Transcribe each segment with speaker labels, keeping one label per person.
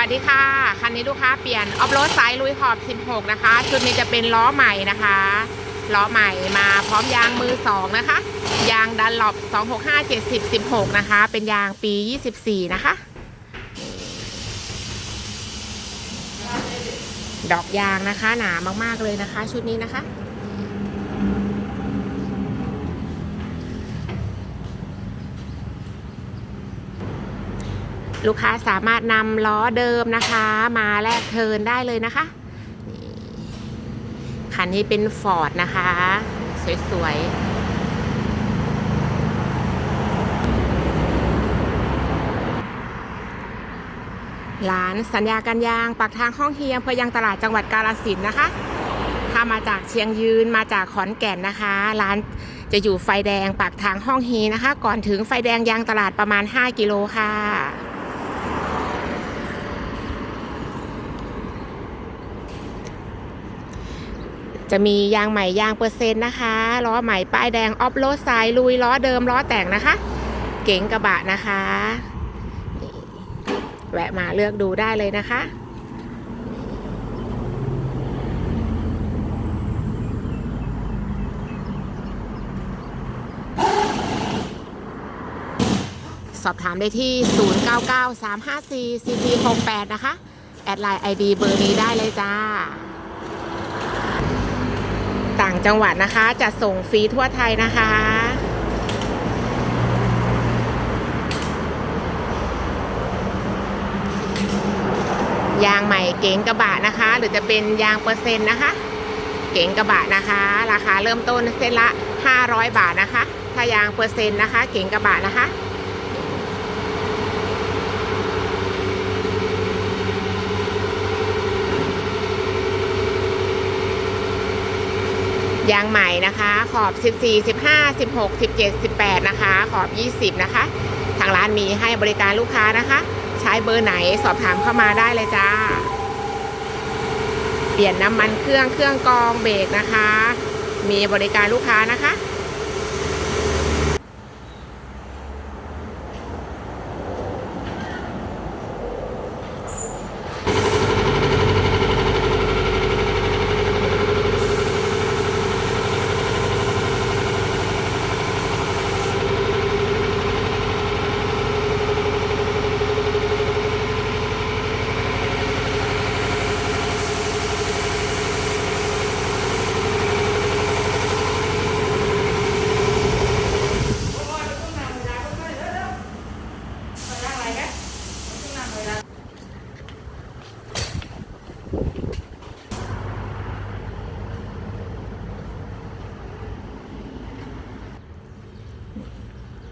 Speaker 1: วัสดีค่ะ คันนี้ลูกค้าเปลี่ยนออฟโรดสายลุยขอบ 16 นะคะ ชุดนี้จะเป็นล้อใหม่นะคะล้อใหม่มาพร้อมยางมือ 2 นะคะ ยางดันหลบ265 70 16 นะคะ เป็นยางปี 24 นะคะ ดอกยางนะคะ หนามากๆเลยนะคะ ชุดนี้นะคะ ลูกค้าสามารถนำล้อเดิมนะคะ มาแลกเทิร์นได้เลยนะคะคันนี้เป็นฟอร์ดนะคะ สวยๆร้านสัญญากันยางปากทางห้องเฮียมเพอยังตลาดจังหวัดกาฬสินนะคะ ถ้ามาจากเชียงยืนมาจากขอนแก่นนะคะ ร้านจะอยู่ไฟแดงปากทางห้องเฮีนะคะ ก่อนถึงไฟแดงยางตลาดประมาณ 5 กิโลค่ะ จะมียางใหม่ยางเปอร์เซ็นต์นะคะล้อใหม่ป้ายแดงออฟโรดสายลุยล้อเดิมล้อแต่งนะคะ เก๋งกระบะนะคะแวะมาเลือกดูได้เลยนะคะสอบถามได้ที่ 0993544468 นะคะ แอดไลน์ ID เบอร์นี้ได้เลยจ้า ต่าง จังหวัดนะคะจะส่งฟรีทั่วไทยนะคะยางใหม่เก๋งกระบะนะคะ หรือจะเป็นยางเปอร์เซ็นต์นะคะ เก๋งกระบะนะคะ ราคาเริ่มต้นเส้นละ 500 บาทนะคะ ถ้ายางเปอร์เซ็นต์นะคะ เก๋งกระบะนะคะ ยางใหม่นะคะ ขอบ 14 15 16 17 18 นะคะ ขอบ 20 นะคะ ทางร้านมีให้บริการลูกค้านะคะ ใช้เบอร์ไหนสอบถามเข้ามาได้เลยจ้า เปลี่ยนน้ำมันเครื่องเครื่องกรองเบรกนะคะ มีบริการลูกค้านะคะ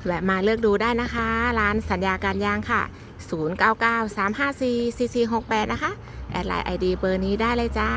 Speaker 1: แวะมาเลือกดูได้นะคะ ร้านสัญญาการยางค่ะ 0993544468 นะคะ แอดไลน์ ID เบอร์นี้ได้เลยจ้า